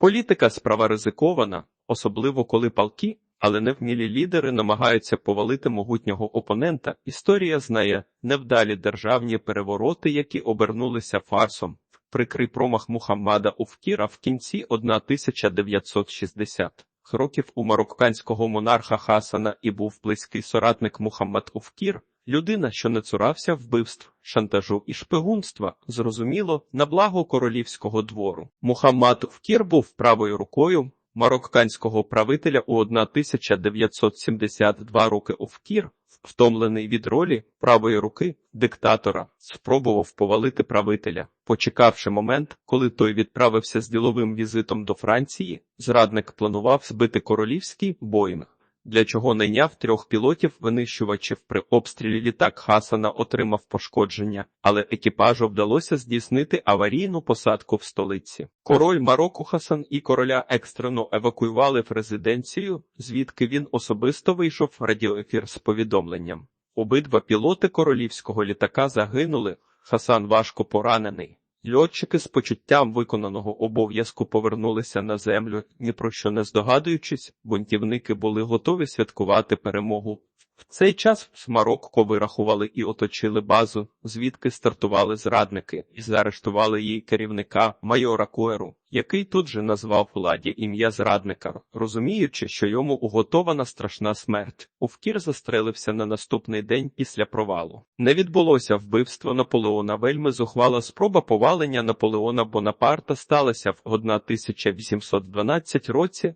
Політика справа ризикована, особливо коли палки, але невмілі лідери намагаються повалити могутнього опонента. Історія знає невдалі державні перевороти, які обернулися фарсом. Прикрий промах Мухаммада Уфкіра в кінці 1960 років у марокканського монарха Хасана і був близький соратник Мухаммад Уфкір, людина, що не цурався вбивств, шантажу і шпигунства, зрозуміло, на благо королівського двору. Мухаммад Уфкір був правою рукою марокканського правителя у 1972 роки Уфкір, втомлений від ролі правої руки диктатора, спробував повалити правителя. Почекавши момент, коли той відправився з діловим візитом до Франції, зрадник планував збити королівський Боїнг, для чого найняв трьох пілотів винищувачів при обстрілі літак Хасана отримав пошкодження, але екіпажу вдалося здійснити аварійну посадку в столиці. Король Марокко Хасан і короля екстрено евакуювали в резиденцію, звідки він особисто вийшов в радіоефір з повідомленням. Обидва пілоти королівського літака загинули. Хасан важко поранений. Льотчики з почуттям виконаного обов'язку повернулися на землю, ні про що не здогадуючись, бунтівники були готові святкувати перемогу. В цей час Марокко вирахували і оточили базу, звідки стартували зрадники, і заарештували її керівника майора Куеру, який тут же назвав владі ім'я зрадника, розуміючи, що йому уготована страшна смерть. Увкір застрелився на наступний день після провалу. Не відбулося вбивство Наполеона. Вельми зухвала спроба повалення Наполеона Бонапарта сталася в 1812 році.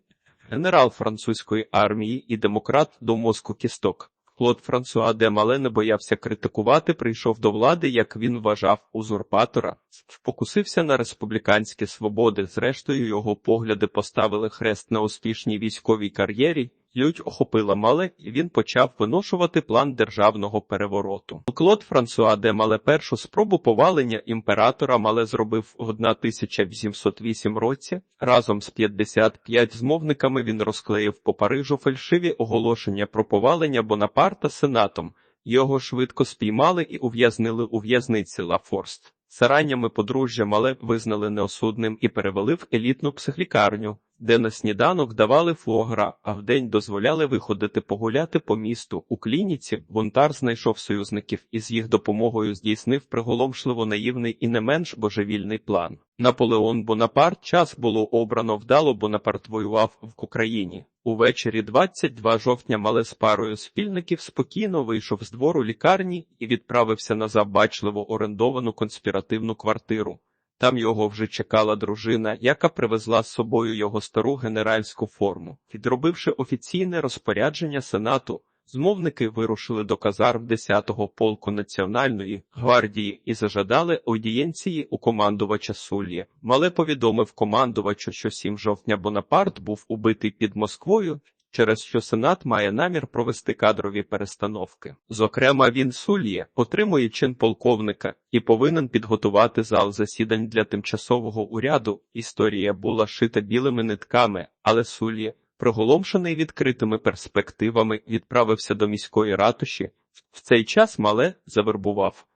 Генерал французької армії і демократ до мозку кісток. Клод Франсуа де Мале не боявся критикувати, прийшов до влади, як він вважав, узурпатора, покусився на республіканські свободи. Зрештою, його погляди поставили хрест на успішній військовій кар'єрі. Лють охопила Мале, і він почав виношувати план державного перевороту. Клод Франсуа де Мале першу спробу повалення імператора Мале зробив в 1808 році. Разом з 55 змовниками він розклеїв по Парижу фальшиві оголошення про повалення Бонапарта сенатом. Його швидко спіймали і ув'язнили у в'язниці Лафорст. Сараннями подружжя Мале визнали неосудним і перевели в елітну психлікарню, де на сніданок давали фуагра, а вдень дозволяли виходити погуляти по місту. У клініці бунтар знайшов союзників і з їх допомогою здійснив приголомшливо наївний і не менш божевільний план. Наполеон Бонапарт час було обрано вдало, Бонапарт воював в Україні. Увечері 22 жовтня мале з парою спільників спокійно вийшов з двору лікарні і відправився на забачливо орендовану конспіративну квартиру. Там його вже чекала дружина, яка привезла з собою його стару генеральську форму. Підробивши офіційне розпорядження сенату, змовники вирушили до казарм 10-го полку Національної гвардії і зажадали аудієнції у командувача Сулі. Мале повідомив командувачу, що 7 жовтня Бонапарт був убитий під Москвою. Через що Сенат має намір провести кадрові перестановки. Зокрема, він Сульє отримує чин полковника і повинен підготувати зал засідань для тимчасового уряду. Історія була шита білими нитками, але Сульє, приголомшений відкритими перспективами, відправився до міської ратуші. В цей час мале завербував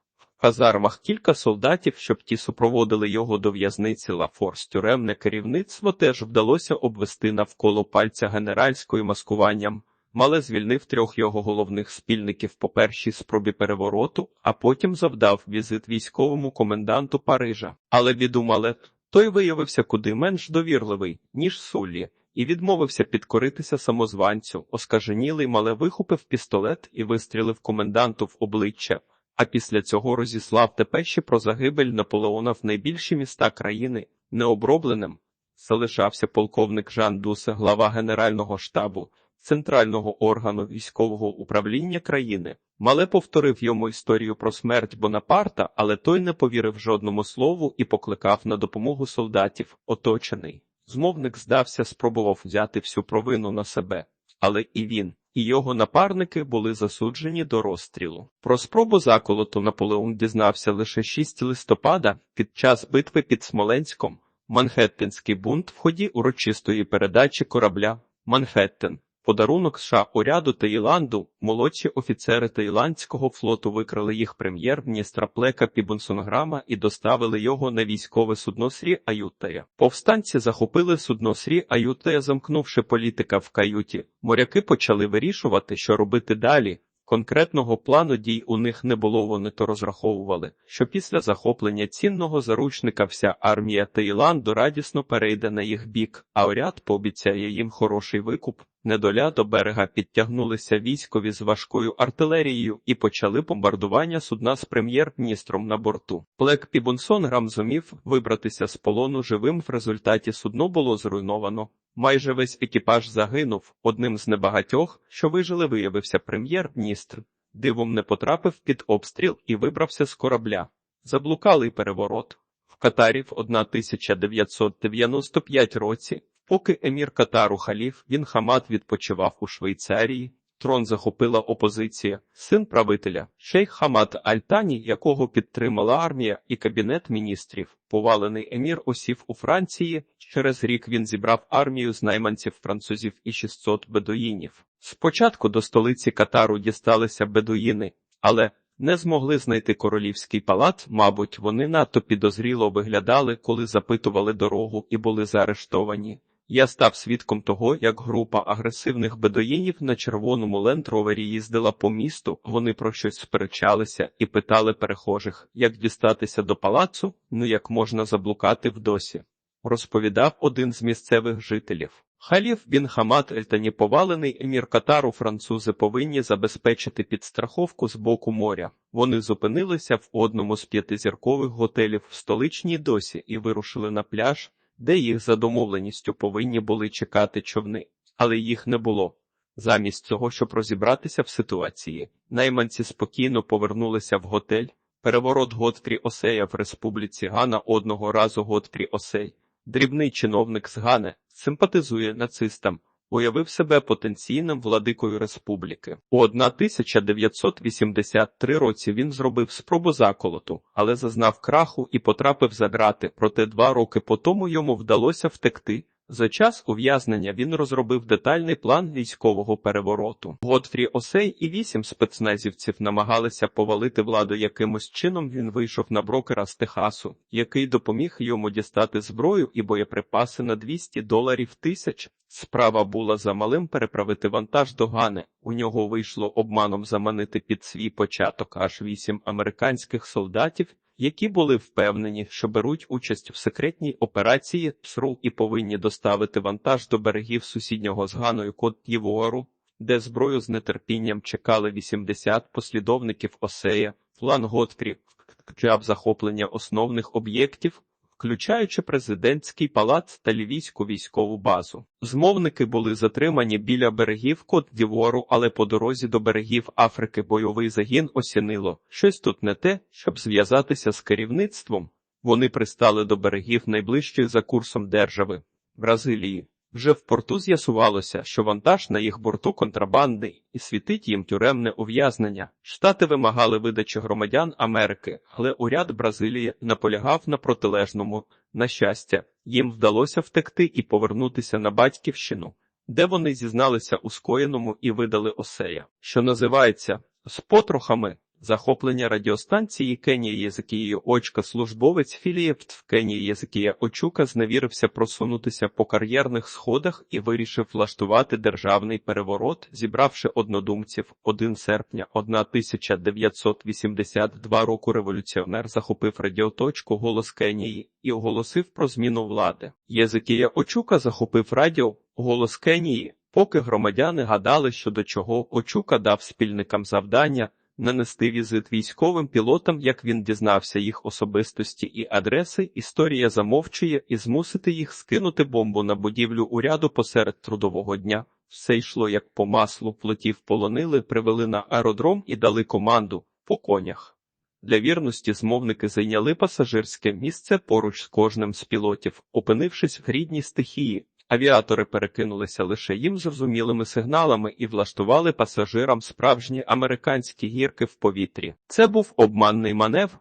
казармах кілька солдатів, щоб ті супроводили його до в'язниці Лафорс. Тюремне керівництво теж вдалося обвести навколо пальця генеральською маскуванням. Мале звільнив трьох його головних спільників по першій спробі перевороту, а потім завдав візит військовому коменданту Парижа. Але віду Мале той виявився куди менш довірливий, ніж Суллі, і відмовився підкоритися самозванцю. Оскаженілий мале вихопив пістолет і вистрілив коменданту в обличчя а після цього розіслав депеші про загибель Наполеона в найбільші міста країни необробленим. Залишався полковник Жан Дусе, глава Генерального штабу, центрального органу військового управління країни. Мале повторив йому історію про смерть Бонапарта, але той не повірив жодному слову і покликав на допомогу солдатів, оточений. Змовник здався, спробував взяти всю провину на себе, але і він і його напарники були засуджені до розстрілу. Про спробу заколоту Наполеон дізнався лише 6 листопада під час битви під Смоленськом. Манхеттенський бунт в ході урочистої передачі корабля Манхеттен подарунок США уряду Таїланду молодші офіцери Таїландського флоту викрали їх прем'єр-міністра Плека Пібунсонграма і доставили його на військове судно Срі Аютея. Повстанці захопили судно Срі Аютея, замкнувши політика в каюті. Моряки почали вирішувати, що робити далі. Конкретного плану дій у них не було, вони то розраховували, що після захоплення цінного заручника вся армія Таїланду радісно перейде на їх бік, а уряд пообіцяє їм хороший викуп. Недоля до берега підтягнулися військові з важкою артилерією і почали бомбардування судна з прем'єр-міністром на борту. Плек Пібунсон зумів вибратися з полону живим. В результаті судно було зруйновано. Майже весь екіпаж загинув. Одним з небагатьох, що вижили, виявився прем'єр-міністр. Дивом не потрапив під обстріл і вибрався з корабля. Заблукалий переворот. В Катарі в 1995 році, поки емір Катару Халіф він Хамад відпочивав у Швейцарії, трон захопила опозиція, син правителя, шейх Хамад Аль-Тані, якого підтримала армія і кабінет міністрів. Повалений емір осів у Франції. Через рік він зібрав армію з найманців французів і 600 бедуїнів. Спочатку до столиці Катару дісталися бедуїни, але не змогли знайти королівський палац. Мабуть, вони надто підозріло виглядали, коли запитували дорогу і були заарештовані. Я став свідком того, як група агресивних бедоїнів на червоному лендровері їздила по місту. Вони про щось сперечалися і питали перехожих, як дістатися до палацу, ну як можна заблукати в досі. Розповідав один з місцевих жителів. Халіф бін Хамад Ельтані повалений емір Катару французи повинні забезпечити підстраховку з боку моря. Вони зупинилися в одному з п'ятизіркових готелів в столичній досі і вирушили на пляж, де їх за домовленістю повинні були чекати човни, але їх не було. Замість цього, щоб розібратися в ситуації, найманці спокійно повернулися в готель. Переворот Готфрі Осея в республіці Гана одного разу Готфрі Осей, дрібний чиновник з Гане, симпатизує нацистам, уявив себе потенційним владикою республіки. У 1983 році він зробив спробу заколоту, але зазнав краху і потрапив за грати, проте два роки по тому йому вдалося втекти. За час ув'язнення він розробив детальний план військового перевороту. Готфрі Осей і вісім спецназівців намагалися повалити владу якимось чином. Він вийшов на брокера з Техасу, який допоміг йому дістати зброю і боєприпаси на 200 доларів тисяч. Справа була за малим переправити вантаж до Гани. У нього вийшло обманом заманити під свій початок аж вісім американських солдатів які були впевнені, що беруть участь в секретній операції ПСРУ і повинні доставити вантаж до берегів сусіднього з Ганою Кот Д'Івуару, де зброю з нетерпінням чекали 80 послідовників Осея, план Готфрі, включав захоплення основних об'єктів, включаючи президентський палац та лівійську військову базу. Змовники були затримані біля берегів Кот Дівору, але по дорозі до берегів Африки бойовий загін осінило. Щось тут не те, щоб зв'язатися з керівництвом. Вони пристали до берегів найближчих за курсом держави Бразилії. Вже в порту з'ясувалося, що вантаж на їх борту контрабандний і світить їм тюремне ув'язнення. Штати вимагали видачі громадян Америки, але уряд Бразилії наполягав на протилежному. На щастя, їм вдалося втекти і повернутися на батьківщину, де вони зізналися у скоєному і видали осея, що називається з потрохами. Захоплення радіостанції Кенія Єзикією Очка службовець філії в Кенії Єзикія Очука зневірився просунутися по кар'єрних сходах і вирішив влаштувати державний переворот, зібравши однодумців 1 серпня 1982 року революціонер захопив радіоточку Голос Кенії і оголосив про зміну влади. Єзикія Очука захопив радіо Голос Кенії, поки громадяни гадали, що до чого Очука дав спільникам завдання нанести візит військовим пілотам, як він дізнався їх особистості і адреси, історія замовчує і змусити їх скинути бомбу на будівлю уряду посеред трудового дня. Все йшло як по маслу, плотів полонили, привели на аеродром і дали команду по конях. Для вірності змовники зайняли пасажирське місце поруч з кожним з пілотів, опинившись в рідній стихії. Авіатори перекинулися лише їм зрозумілими сигналами і влаштували пасажирам справжні американські гірки в повітрі. Це був обманний маневр.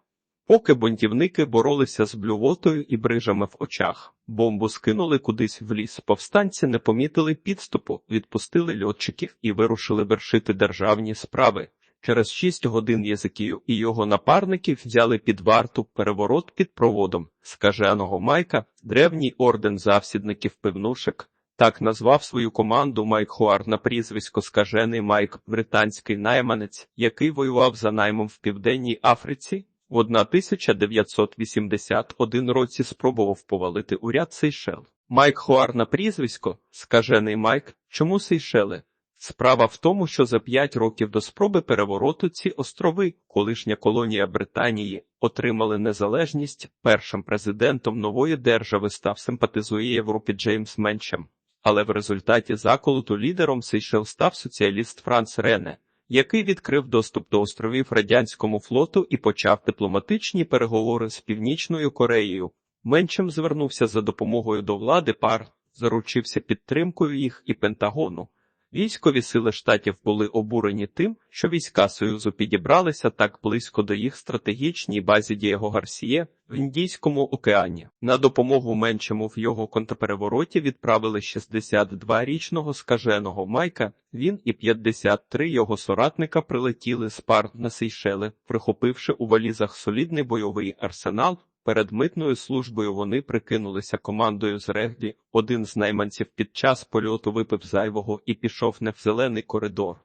Поки бунтівники боролися з блювотою і брижами в очах, бомбу скинули кудись в ліс. Повстанці не помітили підступу, відпустили льотчиків і вирушили вершити державні справи. Через шість годин Єзикію і його напарників взяли під варту переворот під проводом скаженого Майка, древній орден завсідників пивнушек. Так назвав свою команду Майк Хуар на прізвисько скажений Майк, британський найманець, який воював за наймом в Південній Африці. В 1981 році спробував повалити уряд Сейшел. Майк Хуар на прізвисько, скажений Майк, чому Сейшели? Справа в тому, що за п'ять років до спроби перевороту ці острови, колишня колонія Британії, отримали незалежність. Першим президентом нової держави став симпатизує Європі Джеймс Менчем. Але в результаті заколоту лідером Сейшел став соціаліст Франц Рене, який відкрив доступ до островів радянському флоту і почав дипломатичні переговори з Північною Кореєю. Менчем звернувся за допомогою до влади пар, заручився підтримкою їх і Пентагону. Військові сили штатів були обурені тим, що війська Союзу підібралися так близько до їх стратегічній базі Дієго Гарсіє в Індійському океані. На допомогу меншому в його контрперевороті відправили 62-річного скаженого Майка. Він і 53 його соратника прилетіли з пар на Сейшели, прихопивши у валізах солідний бойовий арсенал. Перед митною службою вони прикинулися командою з регбі. Один з найманців під час польоту випив зайвого і пішов не в зелений коридор,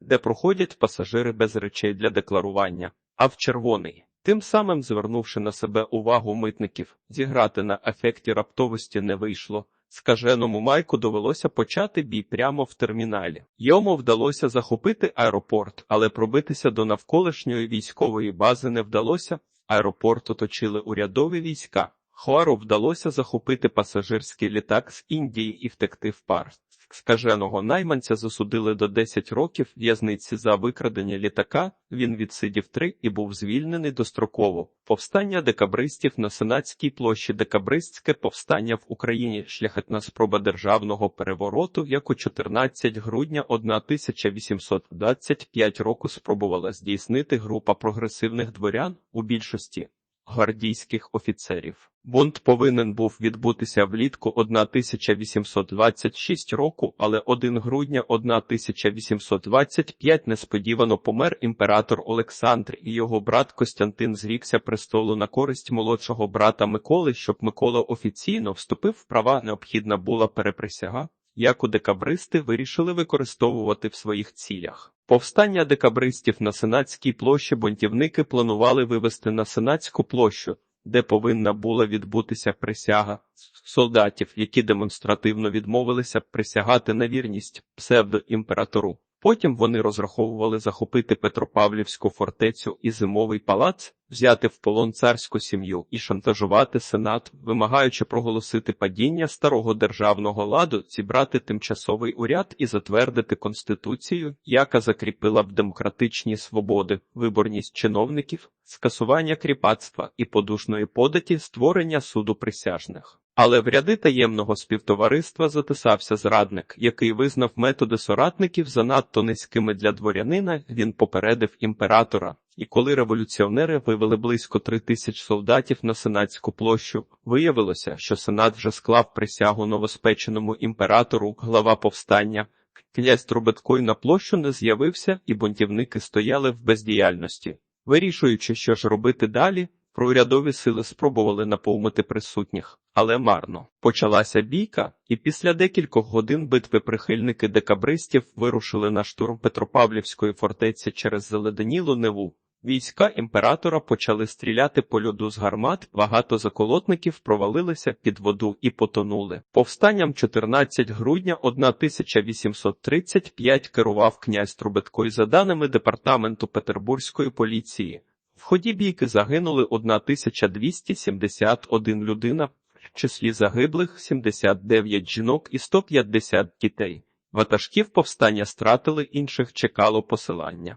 де проходять пасажири без речей для декларування, а в червоний. Тим самим, звернувши на себе увагу митників, зіграти на ефекті раптовості не вийшло. Скаженому Майку довелося почати бій прямо в терміналі. Йому вдалося захопити аеропорт, але пробитися до навколишньої військової бази не вдалося. Аеропорт оточили урядові війська. Хуару вдалося захопити пасажирський літак з Індії і втекти в пар. Скаженого найманця засудили до 10 років в'язниці за викрадення літака. Він відсидів три і був звільнений достроково. Повстання декабристів на Сенатській площі Декабристське повстання в Україні шляхетна спроба державного перевороту, як у 14 грудня 1825 року спробувала здійснити група прогресивних дворян у більшості гвардійських офіцерів. Бунт повинен був відбутися влітку 1826 року, але 1 грудня 1825 несподівано помер імператор Олександр і його брат Костянтин зрікся престолу на користь молодшого брата Миколи, щоб Микола офіційно вступив в права, необхідна була переприсяга, яку декабристи вирішили використовувати в своїх цілях. Повстання декабристів на Сенатській площі бунтівники планували вивести на Сенатську площу, де повинна була відбутися присяга солдатів, які демонстративно відмовилися присягати на вірність псевдоімператору. Потім вони розраховували захопити Петропавлівську фортецю і зимовий палац, взяти в полон царську сім'ю і шантажувати сенат, вимагаючи проголосити падіння старого державного ладу, зібрати тимчасовий уряд і затвердити конституцію, яка закріпила б демократичні свободи, виборність чиновників, скасування кріпацтва і подушної податі, створення суду присяжних. Але в ряди таємного співтовариства затисався зрадник, який визнав методи соратників занадто низькими для дворянина. Він попередив імператора. І коли революціонери вивели близько три тисяч солдатів на сенатську площу, виявилося, що сенат вже склав присягу новоспеченому імператору, глава повстання. Князь Трубеткой на площу не з'явився, і бунтівники стояли в бездіяльності. Вирішуючи, що ж робити далі, проурядові сили спробували наповнити присутніх, але марно. Почалася бійка, і після декількох годин битви прихильники декабристів вирушили на штурм Петропавлівської фортеці через заледенілу неву. Війська імператора почали стріляти по льоду з гармат, багато заколотників провалилися під воду і потонули. Повстанням 14 грудня 1835 керував князь Трубеткой за даними департаменту Петербурзької поліції. В ході бійки загинули 1271 людина, числі загиблих 79 жінок і 150 дітей. Ватажків повстання стратили, інших чекало посилання.